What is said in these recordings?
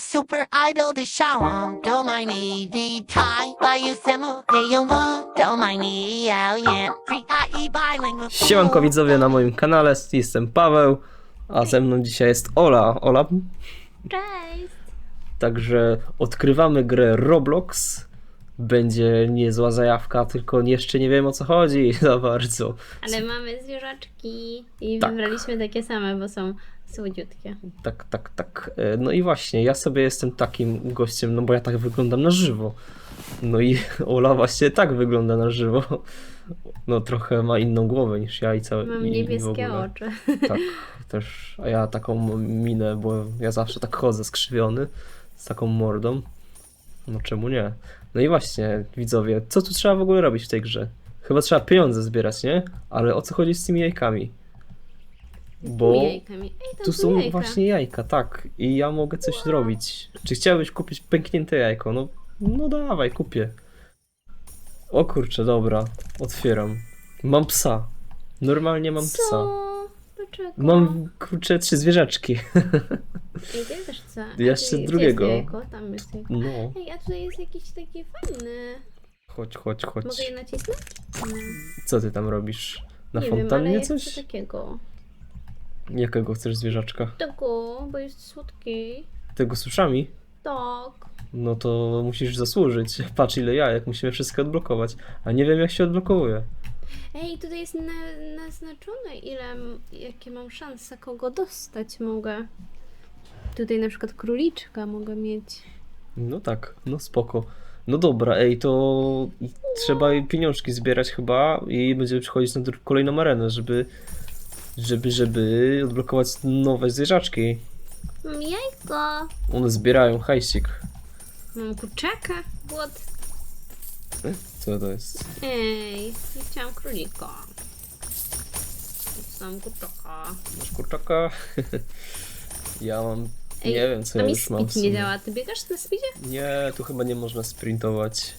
super idol the shower. Don't mind me, the tie by you want, don't mind me, yeah, yeah. Free bilingual. Siemanko widzowie na moim kanale, jestem Paweł, a ze mną dzisiaj jest Ola. Ola, Cześć! także odkrywamy grę Roblox. Będzie niezła zajawka, tylko jeszcze nie wiem o co chodzi za bardzo. Ale mamy zwierzaczki i Tak. wybraliśmy takie same, bo są słodziutkie. Tak, tak, tak. E, No i właśnie, ja sobie jestem takim gościem, no bo ja tak wyglądam na żywo. No i Ola właśnie tak wygląda na żywo. No trochę ma inną głowę niż ja i całe. Mam i- niebieskie oczy. Tak, też. A ja taką minę, bo ja zawsze tak chodzę skrzywiony, z taką mordą. No czemu nie? No i właśnie, widzowie, co tu trzeba w ogóle robić w tej grze? Chyba trzeba pieniądze zbierać, nie? Ale o co chodzi z tymi jajkami? Bo jajkami. Ej, tam tu są jajka. właśnie jajka, tak. I ja mogę coś zrobić. Czy chciałbyś kupić pęknięte jajko? No, no dawaj, kupię. O kurczę, dobra. Otwieram. Mam psa. Normalnie mam psa. Co? Dlaczego? Mam kurczę trzy zwierzaczki. Ej, ty też chcę. A Jeszcze gdzie drugiego. Jest jajko? Tam jest jajko. No, Ej, a tutaj jest jakiś taki fajny. chodź, chodź, chodź. Mogę je nacisnąć? Nie. Co ty tam robisz? Na nie wiem, ale fontannie ja coś? chcę takiego. Jakiego chcesz zwierzaczka? Tego, bo jest słodki. Tego z uszami? Tak. No to musisz zasłużyć. Patrz ile jajek, musimy wszystkie odblokować. A nie wiem jak się odblokowuje. Ej, tutaj jest na, naznaczone, ile, jakie mam szanse, kogo dostać mogę. Tutaj na przykład króliczka mogę mieć. No tak, no spoko. No dobra, ej, to trzeba pieniążki zbierać chyba i będziemy przychodzić na kolejną arenę, żeby, żeby, żeby odblokować nowe zwierzaczki. Mam jajko, One zbierają hajsik. mam kurczaka, głod. Co to jest? Ej, nie chciałam królika. Sam kurczaka. Masz kurczaka? ja mam, Ej, nie wiem co ja już mam speed nie działa, ty biegasz na speedzie? Nie, tu chyba nie można sprintować.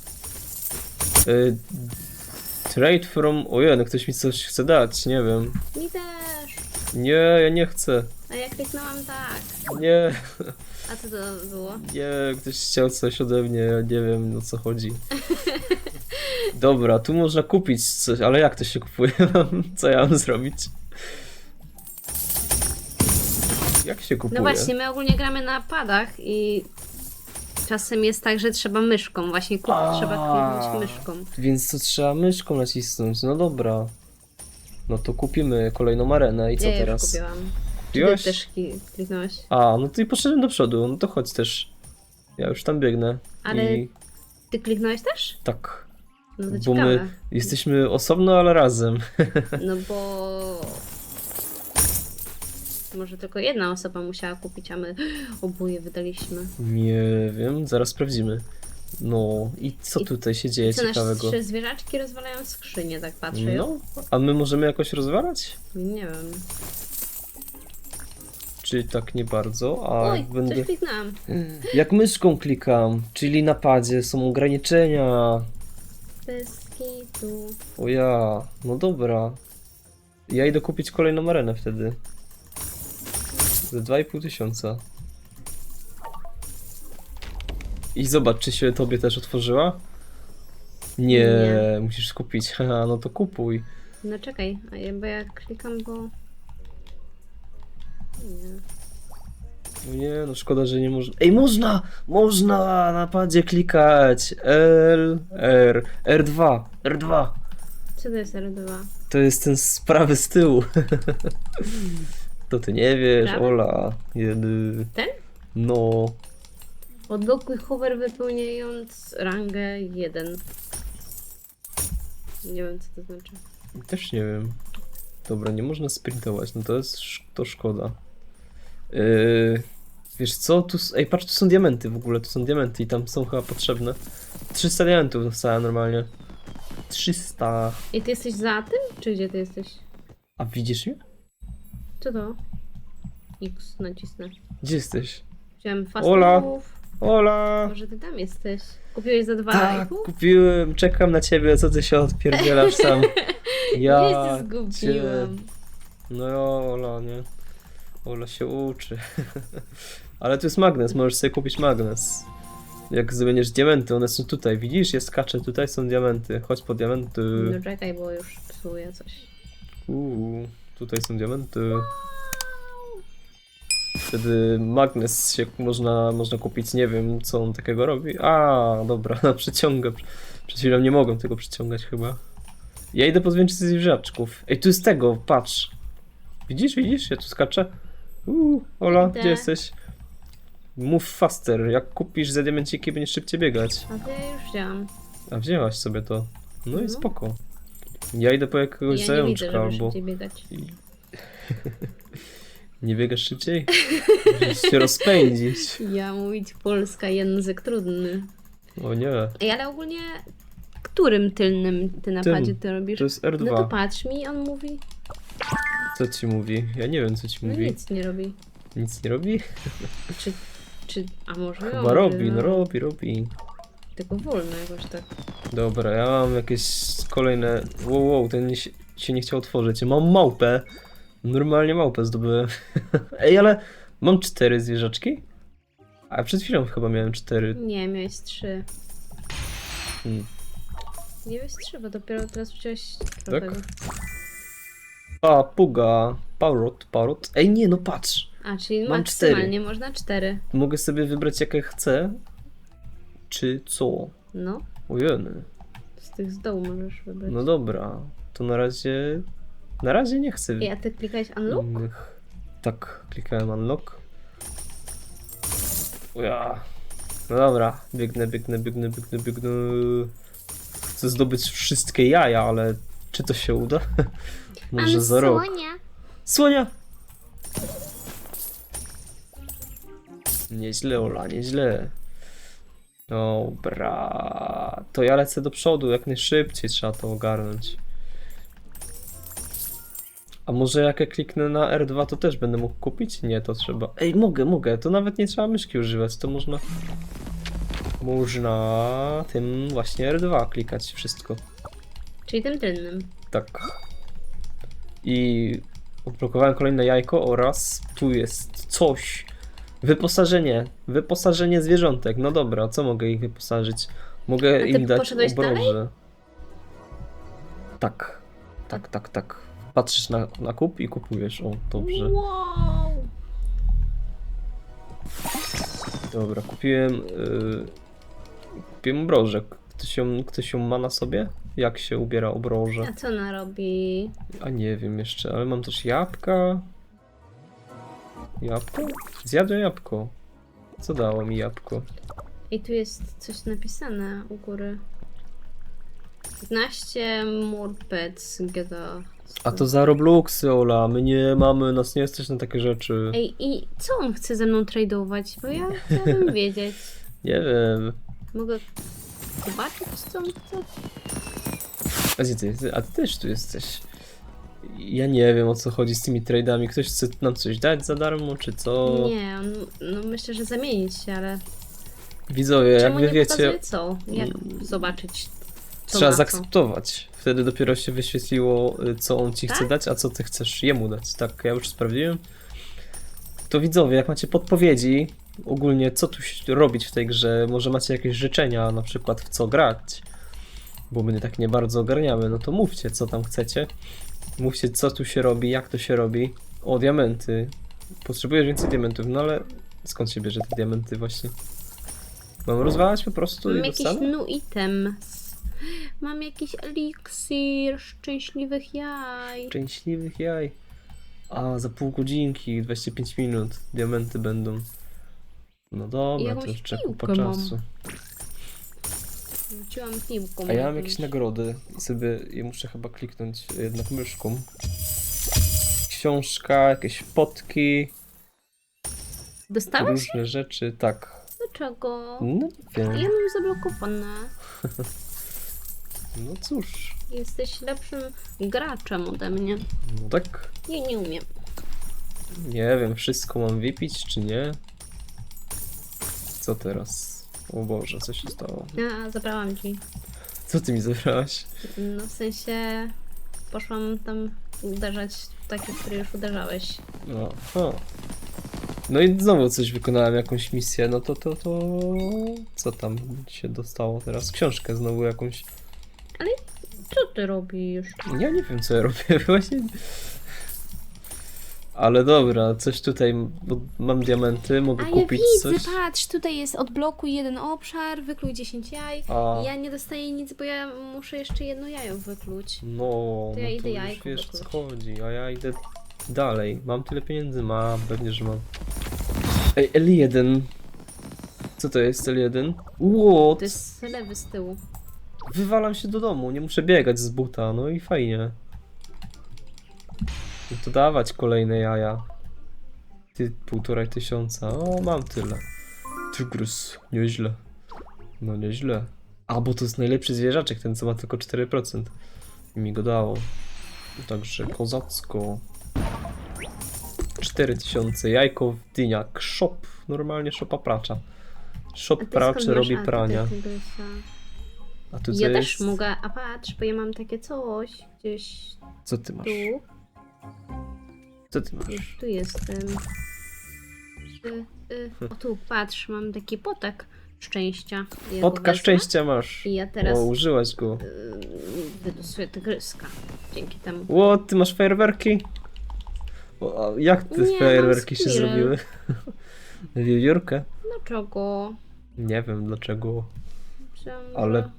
Y, trade from... Ojej, no ktoś mi coś chce dać, nie wiem. Mi też. Nie, ja nie chcę. A ja kliknęłam tak. Nie, A co to było? nie, ktoś chciał coś ode mnie, ja nie wiem o co chodzi. Dobra, tu można kupić coś, ale jak to się kupuje? co ja mam zrobić? Jak się kupuje? No właśnie, my ogólnie gramy na padach i czasem jest tak, że trzeba myszką, właśnie kup, A. trzeba kliknąć myszką. Więc to trzeba myszką nacisnąć, no dobra. No to kupimy kolejną arenę i co ja teraz? już kupiłam. Czy ty Kupiłaś? też ki- kliknąłeś? A, no to i poszedłem do przodu, no to chodź też. Ja już tam biegnę. Ale I Ty kliknąłeś też? tak, No to bo ciekawe. my jesteśmy osobno, ale razem. No bo... Może tylko jedna osoba musiała kupić, a my oboje wydaliśmy. Nie wiem, zaraz sprawdzimy. No i co I tutaj się dzieje Co, nasze ciekawego? trzy zwierzaczki rozwalają skrzynię, tak patrzę. No, a my możemy jakoś rozwalać? Nie wiem. Czy tak nie bardzo? A Oj, jak będę. coś kliknęłam. Jak myszką klikam, czyli na padzie są ograniczenia. Bez kitu. O ja, no dobra. Ja idę kupić kolejną arenę wtedy. Za 2,5 tysiąca. I zobacz, czy się tobie też otworzyła? Nie, Nie. musisz skupić. Haha, no to kupuj. No czekaj, a ja, bo ja klikam, bo... Nie. No nie, no szkoda, że nie można. Ej, można! Można na padzie klikać. L, R, R2, R2. Co to jest R2? To jest ten z prawy z tyłu. To ty nie wiesz, Prawy? Ola. Jedy. Ten? No. Odblokuj hover wypełniając rangę 1. Nie wiem, co to znaczy. Też nie wiem. Dobra, nie można sprintować, no to jest sz- to szkoda. Yy, wiesz co, tu, s- ej patrz, tu są diamenty w ogóle, tu są diamenty i tam są chyba potrzebne. 300 diamentów dostałem normalnie. 300. I ty jesteś za tym? Czy gdzie ty jesteś? A widzisz mnie? Co to? X nacisnę. Gdzie jesteś? Wziąłem fast Ola. move. Ola! Może ty tam jesteś. Kupiłeś za dwa Tak, pół? kupiłem, czekam na ciebie, co ty się odpierdzielasz sam. Ja się zgubiłam. cię- No Ola, nie? Ola się uczy. Ale tu jest magnes, możesz sobie kupić magnes. Jak zdobędziesz diamenty, one są tutaj, widzisz? Ja skaczę, tutaj są diamenty. Chodź po diamenty. No czekaj, bo już psuję coś. Uuu, tutaj są diamenty. Wtedy magnes się można, można kupić, nie wiem co on takiego robi. A, dobra, przyciąga. Przed chwilą nie mogłem tego przyciągać chyba. Ja idę po więcej zwierzaczków. Ej, tu jest tego, patrz. Widzisz, widzisz? Ja tu skaczę. Uuu, Ola, Idę. gdzie jesteś? Move faster. Jak kupisz za diamenciki, będziesz szybciej biegać. A to ja już wziąłam. A wzięłaś sobie to. No i No. spoko. Ja idę po jakiegoś ja nie widzę, zajączka żeby albo... szybciej biegać. Nie biegasz szybciej? Musisz się rozpędzić. Ja mówić polska, język trudny. O nie, Ej, ale ogólnie którym tylnym ty napadzie ty robisz? to jest R2. No to patrz mi, on mówi. Co ci mówi? Ja nie wiem co ci No mówi. nic nie robi. Nic nie robi? Czy, czy, a może Chyba robi, no robi, robi. Tylko wolno jakoś tak. Dobra, ja mam jakieś kolejne... Wow, wow, ten nie się, nie chciał otworzyć. Mam małpę. Normalnie małpę zdobyłem. Ej, ale mam cztery zwierzaczki? A przed chwilą chyba miałem cztery. Nie, miałeś trzy. Hmm. Miałeś trzy, bo dopiero teraz wziąłeś Tak? czwartego. A, puga. Parrot, parrot. Ej, nie, no patrz. A, czyli Mam maksymalnie można cztery. Mogę sobie wybrać jakie chcę. Czy co? No, Ojeny. z tych z dołu możesz wybrać. No dobra. To na razie... Na razie nie chcę Ej, a ty klikałeś unlock? innych. Tak, klikałem unlock. Ja. No dobra, biegnę, biegnę, biegnę, biegnę, biegnę. Chcę zdobyć wszystkie jaja, ale czy to się uda? Może za rok. Słonia! Nieźle, Ola, nieźle. Dobra. To ja lecę do przodu, jak najszybciej trzeba to ogarnąć. A może jak ja kliknę na R2, to też będę mógł kupić? Nie, to trzeba. Ej, mogę, mogę. To nawet nie trzeba myszki używać, to można. Można tym właśnie R2 klikać wszystko. Czyli tym tylnym. Tak. I odblokowałem kolejne jajko oraz tu jest coś. Wyposażenie. Wyposażenie zwierzątek. No dobra, co mogę ich wyposażyć? Mogę A ty im dać poszedłeś obroże. Tak. Tak, tak, tak. Patrzysz na, na kup i kupujesz. O, dobrze. Wow! Dobra, kupiłem. Yy, kupiłem obroże. Ktoś ją, ktoś ją ma na sobie? Jak się ubiera obroże? A co ona robi? A nie wiem jeszcze, ale mam też jabłka. Jabłko? Zjadłem jabłko. Co dało mi jabłko? I tu jest coś napisane u góry. 15 Murpets GTA. A to za Robloxy, Ola. My nie mamy, nas nie jesteś na takie rzeczy. Ej, i co on chce ze mną tradeować? Bo ja chciałabym wiedzieć. Nie wiem. Mogę zobaczyć, co on chce? A ty, ty? A ty też tu jesteś. Ja nie wiem o co chodzi z tymi tradeami. Ktoś chce nam coś dać za darmo, czy co? Nie, on, no myślę, że zamienić się, ale Widzowie, jak czemu wy nie wiecie, pokazuje co? Jak zobaczyć co trzeba ma co? zaakceptować. Wtedy dopiero się wyświetliło, y, co on ci chce Tak? dać, a co ty chcesz jemu dać. Tak, ja już sprawdziłem. To widzowie, jak macie podpowiedzi, ogólnie co tu się robić w tej grze, może macie jakieś życzenia, na przykład w co grać, bo my tak nie bardzo ogarniamy, no to mówcie, co tam chcecie. Mówcie, co tu się robi, jak to się robi. O, diamenty. Potrzebujesz więcej diamentów, no ale skąd się bierze te diamenty właśnie? Mam rozwalać po prostu Mam i jakiś dostanę? new item. Mam jakiś eliksir szczęśliwych jaj. Szczęśliwych jaj. A, za pół godzinki, 25 minut, diamenty będą. No dobra, jakąś to jeszcze kupa piłkę mam. czasu. Rzuciłam piłką. A ja mam jakieś nagrody i sobie je muszę chyba kliknąć jednak myszką. Książka, jakieś potki, Dostałeś? różne rzeczy, tak. Dlaczego? No nie Ja wiem. mam zablokowane. No cóż, Jesteś lepszym graczem ode mnie. no tak. Ja nie umiem. Nie wiem, wszystko mam wypić czy nie? Co teraz? O Boże, co się stało? A, zabrałam ci. Co ty mi zabrałaś? No w sensie poszłam tam uderzać w takie, które już uderzałeś. No, o. No i znowu coś wykonałem, jakąś misję, no to to to... Co tam się dostało teraz? Książkę znowu jakąś. Co ty robisz? Ja nie wiem co ja robię właśnie. Ale dobra, coś tutaj, bo mam diamenty, mogę A ja kupić widzę, coś. patrz, tutaj jest odblokuj jeden obszar, wykluj 10 jaj. A, Ja nie dostaję nic, bo ja muszę jeszcze jedno jajo wykluć. no, To ja no idę to już jajko wiesz co wykluć. chodzi, a ja idę dalej. Mam tyle pieniędzy? Mam, pewnie, że mam. Ej, L1. Co to jest L1? What? To jest lewy z tyłu. Wywalam się do domu, nie muszę biegać z buta, no i fajnie. To dawać kolejne jaja. Ty, półtora tysiąca, o mam tyle. Tygrys, nieźle. No nieźle. A, bo to jest najlepszy zwierzaczek, ten co ma tylko 4%. I mi go dało. Także kozacko. 4000, jajko w dyniak, shop, normalnie szopa pracza. Shop praczy robi prania. tygrysa. A tu co Ja jest? też mogę, a patrz, bo ja mam takie coś gdzieś Co ty masz? tu. Co ty masz? Już tu jestem. Y, y, o tu, patrz, mam taki potek szczęścia. Ja go Potka wezmę szczęścia masz. I ja teraz O, użyłaś go. y, wydosuję tygryska. Dzięki temu. Ło, ty masz fajerwerki? O, a jak te Nie, mam fajerwerki się squirrel. zrobiły? Wiewiórkę? Dlaczego? Nie wiem dlaczego. Myślałam, Ale-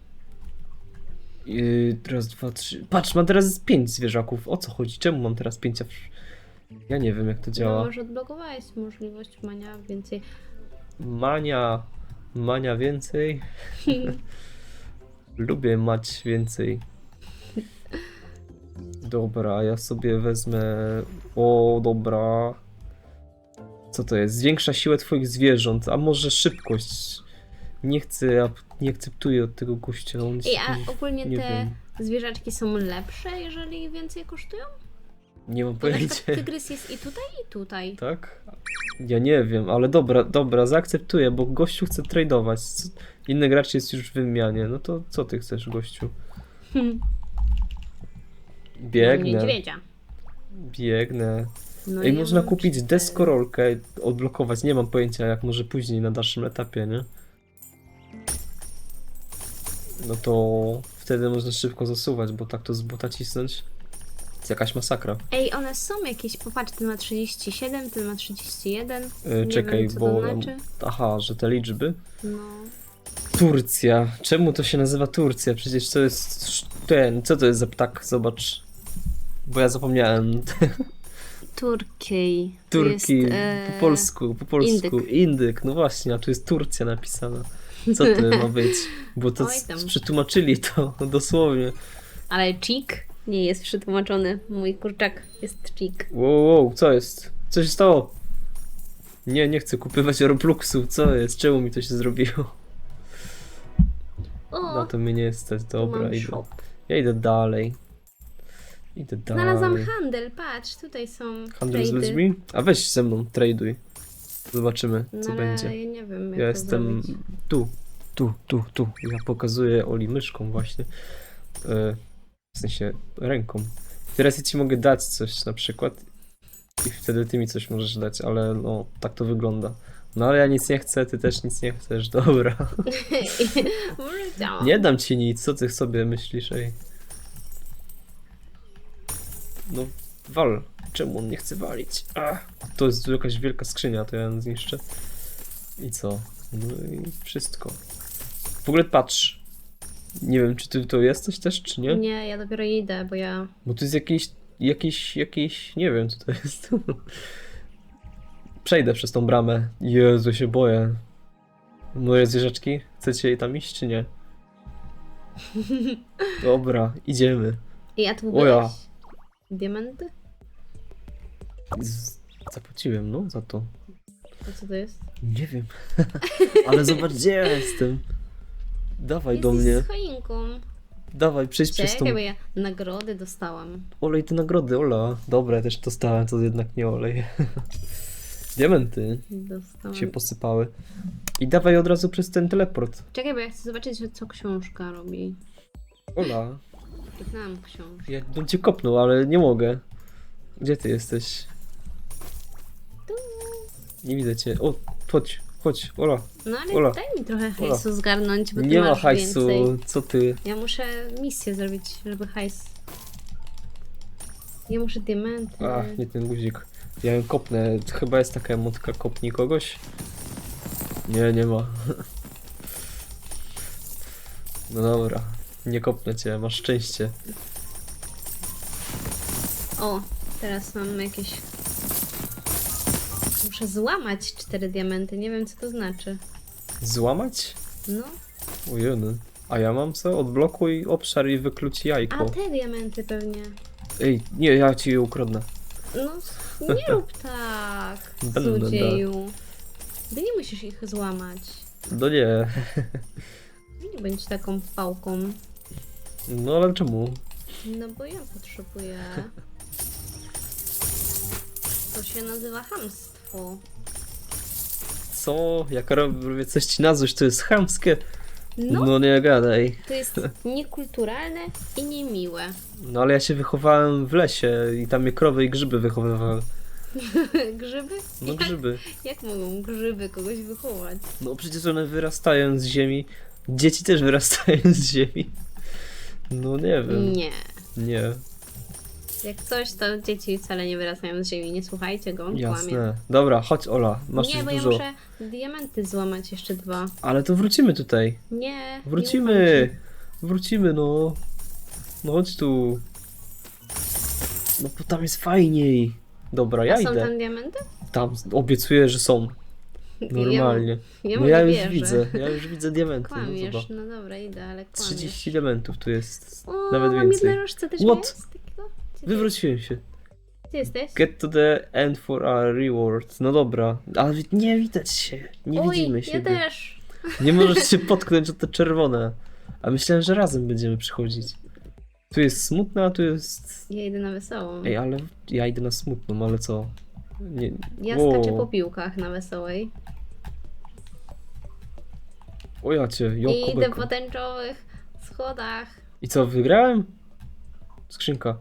Yy, teraz dwa, trzy. Patrz, mam teraz pięć zwierzaków. O co chodzi? Czemu mam teraz pięć? Ja nie wiem jak to No, działa. może odblokowałeś możliwość mania więcej. Mania. Mania więcej. Lubię mać więcej. Dobra, ja sobie wezmę. O, dobra. Co to jest? Zwiększa siłę twoich zwierząt, a może szybkość. Nie chcę, nie akceptuję od tego gościa. On jest Ej, a ogólnie nie te wiem. zwierzaczki są lepsze, jeżeli więcej kosztują? Nie mam Bo na przykład pojęcia. tygrys jest i tutaj, i tutaj. Tak? Ja nie wiem, ale dobra, dobra, zaakceptuję, bo gościu chce tradeować. Co- Inny gracz jest już w wymianie. No to co ty chcesz, gościu? Hmm. Mam Biegnę, niedźwiedzia. biegnę. No Ej, ja można mam kupić cztery. deskorolkę, odblokować. Nie mam pojęcia, jak może później na dalszym etapie, nie? No to wtedy można szybko zasuwać, bo tak to z buta cisnąć. jest jakaś masakra. Ej, one są jakieś, popatrz, ten ma 37, ten ma 31. Yy, Nie czekaj, wiem, bo. znaczy. Aha, że te liczby. No. Turcja. Czemu to się nazywa Turcja? Przecież to jest ten. Co to jest za ptak? Zobacz. Bo ja zapomniałem. Turkey. To Turki. Jest, e, Po polsku, po polsku. indyk. Indyk. No właśnie, a tu jest Turcja napisana. Co to ma być? Bo to przetłumaczyli to dosłownie. Ale chick nie jest przetłumaczony. Mój kurczak jest chick. Wow, wow, co jest? Co się stało? Nie, nie chcę kupywać Robluxu. Co jest? Czemu mi to się zrobiło? O, No to mnie nie jest tu dobra. Idę. shop. Ja idę dalej. Idę dalej. Znalazłam handel, patrz, tutaj są Handel z ludźmi? A weź ze mną, traduj. Zobaczymy, No co ale będzie. ja nie wiem, Ja jestem zrobić. tu, tu, tu, tu. Ja pokazuję Oli myszką właśnie. E, W sensie ręką. Teraz ja ci mogę dać coś na przykład i wtedy ty mi coś możesz dać, ale no, tak to wygląda. No ale ja nic nie chcę, ty też nic nie chcesz, dobra. Nie dam ci nic, co ty sobie myślisz, ej? No, wal. Czemu on nie chce walić? Ach, to jest jakaś wielka skrzynia, to ja ją zniszczę. I co? No i wszystko. W ogóle patrz. Nie wiem, czy ty to jesteś też, czy nie? Nie, ja dopiero idę, bo ja... Bo to jest jakiś, jakiś, jakiś, nie wiem co to jest. Przejdę przez tą bramę. Jezu, się boję. Moje zwierzaczki, chcecie jej tam iść, czy nie? Dobra, idziemy. I ja tu O ja. byłeś? Diamenty? Zapłaciłem, no, za to. A co to jest? Nie wiem. Ale zobacz, gdzie ja jestem. Dawaj do Jesteś mnie. z choinką. Dawaj, przejdź przez tą... Czekaj, bo ja nagrody dostałam. Olej te nagrody, Ola. Dobra, ja też dostałem, to jednak nie olej. Diamenty Dostałam. się posypały. I dawaj od razu przez ten teleport. Czekaj, bo ja chcę zobaczyć, co książka robi. Ola, Znam książkę. ja bym cię kopnął, ale nie mogę. Gdzie ty jesteś? Nie widzę cię. O, chodź, chodź, Ola. No ale Ola. daj mi trochę Ola. hajsu zgarnąć, bo ty Nie ma masz hajsu, więcej. co ty? Ja muszę misję zrobić, żeby hajs. Ja muszę diamenty. Ach, nie ten guzik. Ja ją kopnę. Chyba jest taka emotka kopnij kogoś. Nie, nie ma. No dobra. Nie kopnę cię, masz szczęście. O, teraz mam jakieś. Muszę złamać cztery diamenty. Nie wiem co to znaczy. Złamać? No. Ojeny. A ja mam co? Odblokuj obszar i wykluć A jajko. te diamenty pewnie. Ej, nie, ja ci je ukradnę. No, nie rób tak, Będę, złodzieju. Ty nie musisz ich złamać. No nie. Nie bądź taką pałką. No ale czemu? No bo ja potrzebuję. To się nazywa hamstwo. Co? Jak robię coś ci na złość, to jest chamskie? No, No nie gadaj. to jest niekulturalne i niemiłe. No ale ja się wychowałem w lesie i tam mnie krowy i grzyby wychowywały. grzyby? No grzyby. jak mogą grzyby kogoś wychować? No przecież one wyrastają z ziemi. Dzieci też wyrastają z ziemi. No nie wiem. Nie. Nie. Jak coś, to dzieci wcale nie wyrastają z ziemi. Nie słuchajcie go, on kłamie. Jasne. Dobra, chodź Ola. Masz nie, już bo dużo. ja muszę diamenty złamać jeszcze dwa. Ale to wrócimy tutaj. Nie. nie ufam Wrócimy. ci. Wrócimy, no. No chodź tu. No bo tam jest fajniej. Dobra, ja A są idę. tam diamenty? Tam obiecuję, że są. Normalnie. Ja, ja no ja nie już wierzę. widzę. Ja już widzę diamenty. No Kłamiesz, zobacz. no dobra, idę, ale kłamiesz. 30 diamentów tu jest. O, Nawet mam więcej. jednorożce też What? jest Wywróciłem się. Gdzie jesteś? Get to the end for a reward. No dobra, ale nie widać się. Nie Oj, widzimy ja siebie. też. Nie możesz się potknąć o te czerwone. A myślałem, że razem będziemy przychodzić. Tu jest smutna, a tu jest. Ja idę na wesołą. Ej, ale ja idę na smutną, ale co? Nie. Ja Wow. skaczę po piłkach na wesołej. O ja cię, I joko, idę beko. po tęczowych schodach. I co, wygrałem? Skrzynka.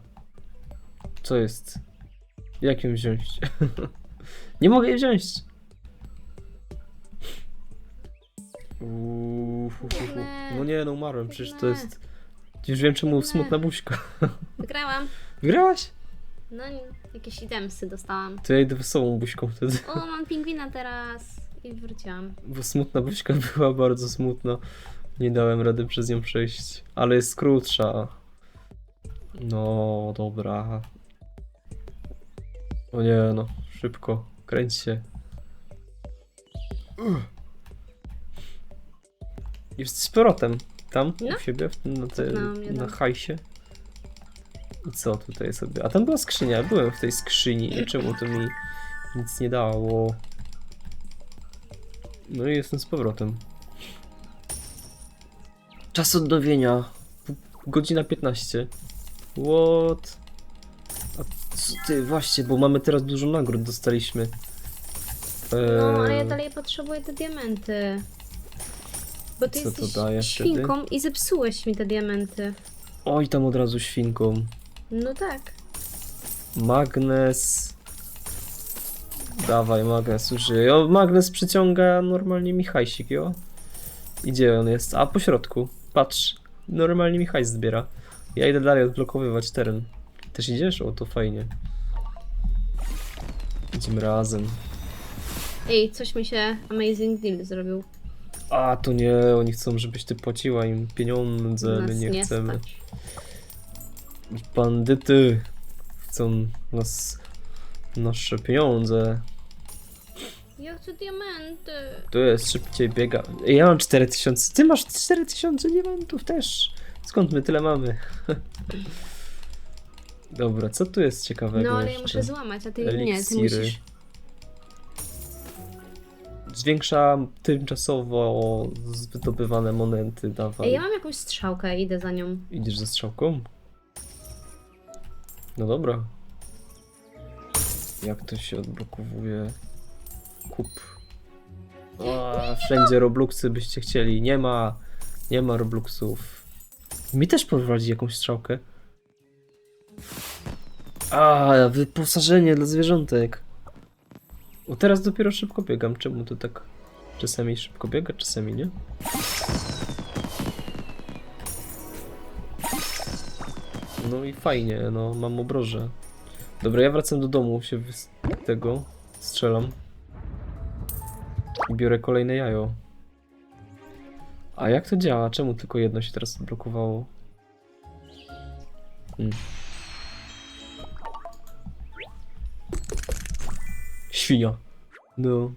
Co jest? Jak ją wziąć? nie mogę jej wziąć. Uuu, fu, fu, fu. Biegnę. No nie, no umarłem, przecież to jest... Już wiem czemu smutna buźka. Wygrałam. Wygrałaś? No, jakieś itemsy dostałam. To ja idę wesołą buźką wtedy. O, mam pingwina teraz. I wróciłam. Bo smutna buźka była bardzo smutna. Nie dałem rady przez nią przejść. Ale jest krótsza. No, dobra. O nie, no. Szybko. Kręć się. Jest z powrotem. Tam, No. u siebie, w- na, te, Cofnęłam je na tam. hajsie. I co tutaj sobie? A tam była skrzynia. Byłem w tej skrzyni. Czemu to mi nic nie dało? No i jestem z powrotem. Czas odnowienia. Godzina 15. What? Co ty, właśnie, bo mamy teraz dużo nagród dostaliśmy. No, a ja Eee, dalej potrzebuję te diamenty. Bo ty Co to jesteś daje świnką i zepsułeś mi te diamenty. Oj, tam od razu świnką. No tak. Magnes. Dawaj, magnes, użyj. O, magnes przyciąga normalnie mi hajsik, jo. Gdzie on jest? A, po środku. Patrz. Normalnie mi hajs zbiera. Ja idę dalej odblokowywać teren. Też idziesz? O, to fajnie. Idziemy razem. Ej, coś mi się Amazing Deal zrobił. A, to nie, oni chcą, żebyś ty płaciła im pieniądze, my Nas nie, nie chcemy. stać. Bandyty chcą nas... nasze pieniądze. Ja chcę diamenty. Tu jest szybciej biega. Ja mam 4000. Ty masz 4000 diamentów też. Skąd my tyle mamy? Dobra, co tu jest ciekawego? No ale ja jeszcze? muszę złamać, a ty nie, ty Eliksiry. musisz. Zwiększa tymczasowo zdobywane monety. Dawaj. Ej, ja mam jakąś strzałkę, idę za nią. Idziesz ze strzałką? No dobra. Jak to się odblokowuje? Kup. A, wszędzie Robluxy byście chcieli. Nie ma. Nie ma Robluxów. Mi też prowadzi jakąś strzałkę. A, wyposażenie dla zwierzątek. O, teraz dopiero szybko biegam. Czemu to tak czasami szybko biega, czasami nie? No i fajnie, no mam obroże. Dobra, ja wracam do domu, się wys- tego strzelam. I biorę kolejne jajo. A jak to działa? Czemu tylko jedno się teraz blokowało? Hmm. Świnia. No.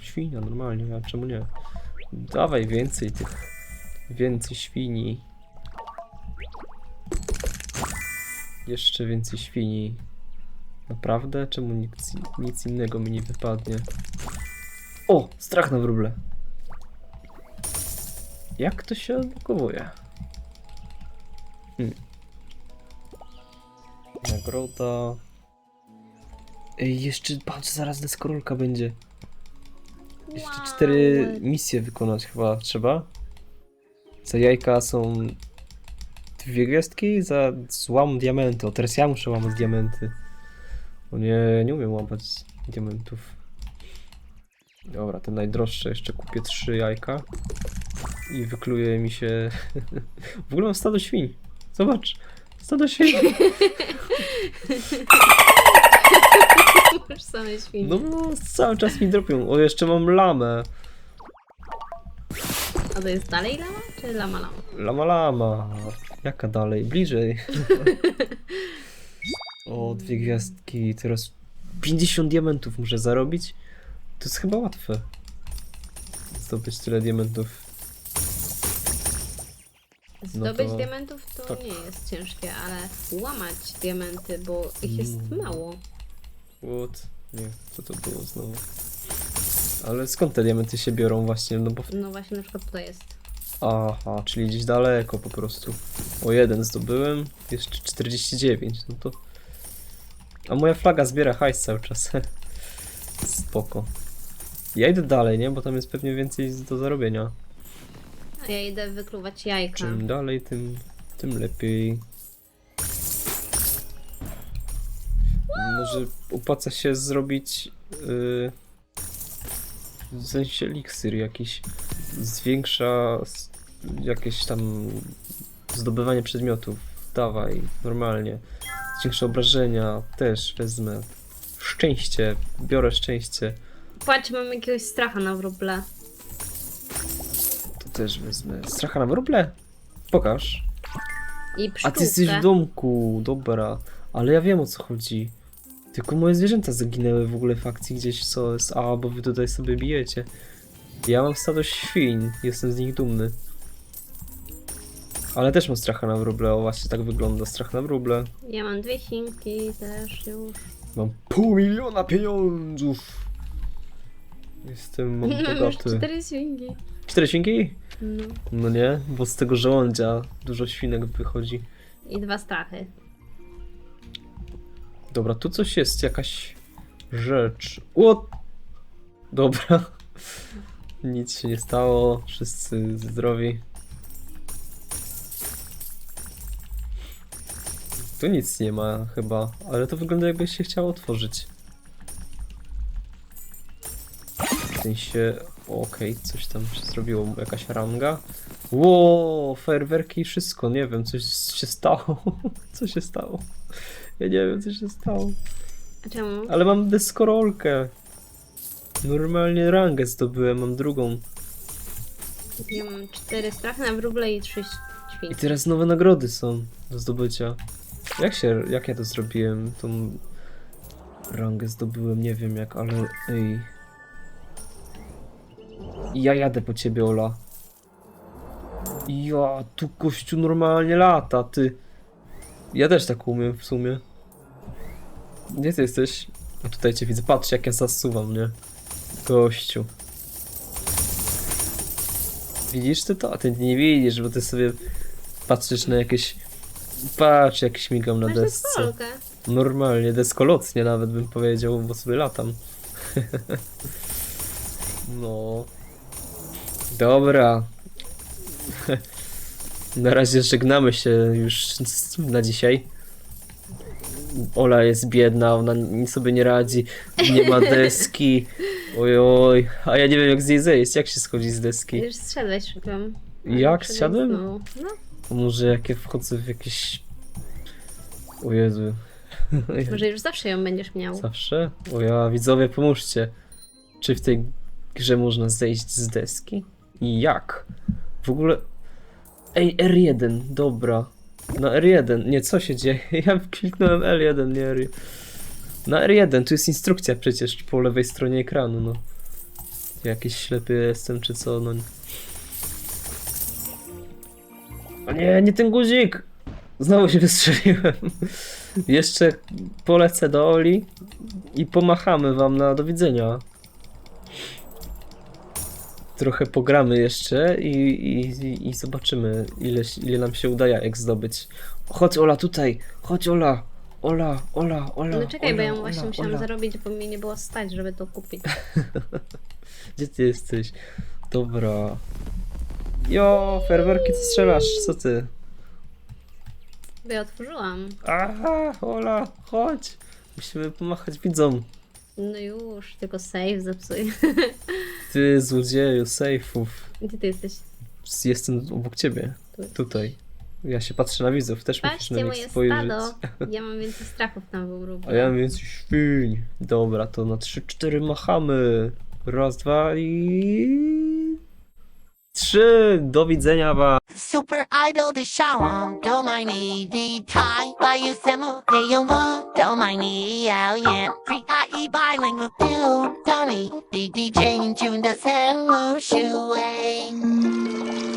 Świnia, normalnie, a czemu nie? Dawaj więcej tych. Więcej świni. Jeszcze więcej świni. Naprawdę? Czemu nic, nic innego mi nie wypadnie? O! Strach na wróble. Jak to się odblokowuje? Hmm. Nagroda. Ej, jeszcze patrz, zaraz deskorolka będzie. Jeszcze cztery misje wykonać chyba trzeba. Za jajka są dwie gwiazdki, za złam diamenty. O, teraz ja muszę łamać diamenty. O nie, nie umiem łamać diamentów. Dobra, te najdroższe jeszcze kupię trzy jajka. I wykluje mi się... w ogóle mam stado świń. Zobacz. Stado świń. Masz same świnie. No, cały czas mi dropią. O, jeszcze mam lamę. A to jest dalej lama, czy lama lama? Lama lama. Jaka dalej? Bliżej. o, dwie gwiazdki. Teraz 50 diamentów muszę zarobić. To jest chyba łatwe. Zdobyć tyle diamentów. Zdobyć to- diamentów to tak. nie jest ciężkie, ale łamać diamenty, bo ich jest Mm. mało. What? Nie, co to było znowu? Ale skąd te diamenty się biorą właśnie? No bo... No właśnie na przykład tutaj jest. Aha, czyli gdzieś daleko po prostu. O jeden zdobyłem, jeszcze 49, no to... A moja flaga zbiera hajs cały czas. Spoko. Ja idę dalej, nie? Bo tam jest pewnie więcej do zarobienia. A ja idę wykluwać jajka. Czym dalej, tym, tym lepiej. Może opłaca się zrobić yy, w sensie eliksir jakiś. Zwiększa jakieś tam zdobywanie przedmiotów. Dawaj, normalnie. Zwiększa obrażenia, też wezmę. Szczęście, biorę szczęście. Patrz, mam jakiegoś stracha na wróble. To też wezmę. Stracha na wróble? Pokaż. I A ty jesteś w domku, dobra. Ale ja wiem o co chodzi. Tylko moje zwierzęta zaginęły w ogóle w akcji gdzieś co jest. A, bo wy tutaj sobie bijecie. Ja mam stado świń, jestem z nich dumny. Ale też mam stracha na wróble, o właśnie tak wygląda strach na wróble. Ja mam dwie świnki też już. Mam pół miliona pieniądzów. Jestem mam już bogaty. cztery świnki. Cztery świnki? No. No nie, bo z tego żołądzia dużo świnek wychodzi. I dwa strachy. Dobra, tu coś jest, jakaś rzecz. O! Dobra. Nic się nie stało, wszyscy zdrowi. Tu nic nie ma chyba, ale to wygląda jakby się chciało otworzyć. W sensie, okej, coś tam się zrobiło, jakaś ranga. Ło, fajerwerki i wszystko, nie wiem, coś się stało. Co się stało? Ja nie wiem, co się stało. A czemu? Ale mam deskorolkę. Normalnie rangę zdobyłem, mam drugą. Ja mam cztery strachy na wróble i trzy I świnki. teraz nowe nagrody są do zdobycia. Jak się, jak ja to zrobiłem? Tą rangę zdobyłem, nie wiem jak, ale ej. I Ja jadę po ciebie, Ola. Ja, tu gościu normalnie lata, ty. Ja też tak umiem w sumie. Gdzie ty jesteś? A tutaj cię widzę, patrz jak ja zasuwam, nie? Gościu. Widzisz ty to? A ty nie widzisz, bo ty sobie patrzysz na jakieś... Patrz jak śmigam na Masz desce. deskorolkę. Normalnie, deskolotnie nawet bym powiedział, bo sobie latam. no. Dobra. Na razie żegnamy się już na dzisiaj. Ola jest biedna, ona nic sobie nie radzi, nie ma deski. Oj, oj, a ja nie wiem jak z niej zejść, jak się schodzi z deski. Już zszedłeś szybem. Jak? Zsiadłem? No, A Może jak ja wchodzę w jakieś... O Jezu. może już zawsze ją będziesz miał. Zawsze? O ja, widzowie, pomóżcie. Czy w tej grze można zejść z deski? I jak? W ogóle... Ej, R1, dobra. Na R1, nie, co się dzieje? Ja kliknąłem L1, nie R1. Na R1, tu jest instrukcja przecież po lewej stronie ekranu, no. Jakiś ślepy jestem, czy co, no. O nie, nie ten guzik! Znowu się wystrzeliłem. Jeszcze polecę do Oli i pomachamy wam na do widzenia. Trochę pogramy jeszcze i, i, i- zobaczymy, ile, ile nam się uda jajek zdobyć. Chodź Ola tutaj, chodź Ola, Ola, Ola, Ola. No czekaj, Ola, bo ja Ola, właśnie Ola. musiałam zarobić, bo mi nie było stać, żeby to kupić. Gdzie ty jesteś? Dobra. Jo, fajerwerki ty strzelasz, co ty? Ja otworzyłam. Aha, Ola, chodź. Musimy pomachać widzom. No już, tylko save zepsuję. Ty złodzieju, sejfów. Gdzie ty jesteś? Jestem obok ciebie. Tu. Tutaj. Ja się patrzę na widzów, też musisz Patrzcie na nich moje spojrzeć. stado. Ja mam więcej strachów tam w. A ja mam więcej świń. Dobra, to na 3-4 machamy. Raz, dwa i... Trzy! Do widzenia wam! Super idol the shower, don't mind me, the tie by you semo, mind me, oh yeah. Free IE bilingual, do, Tony, the DJ in tune the shoe,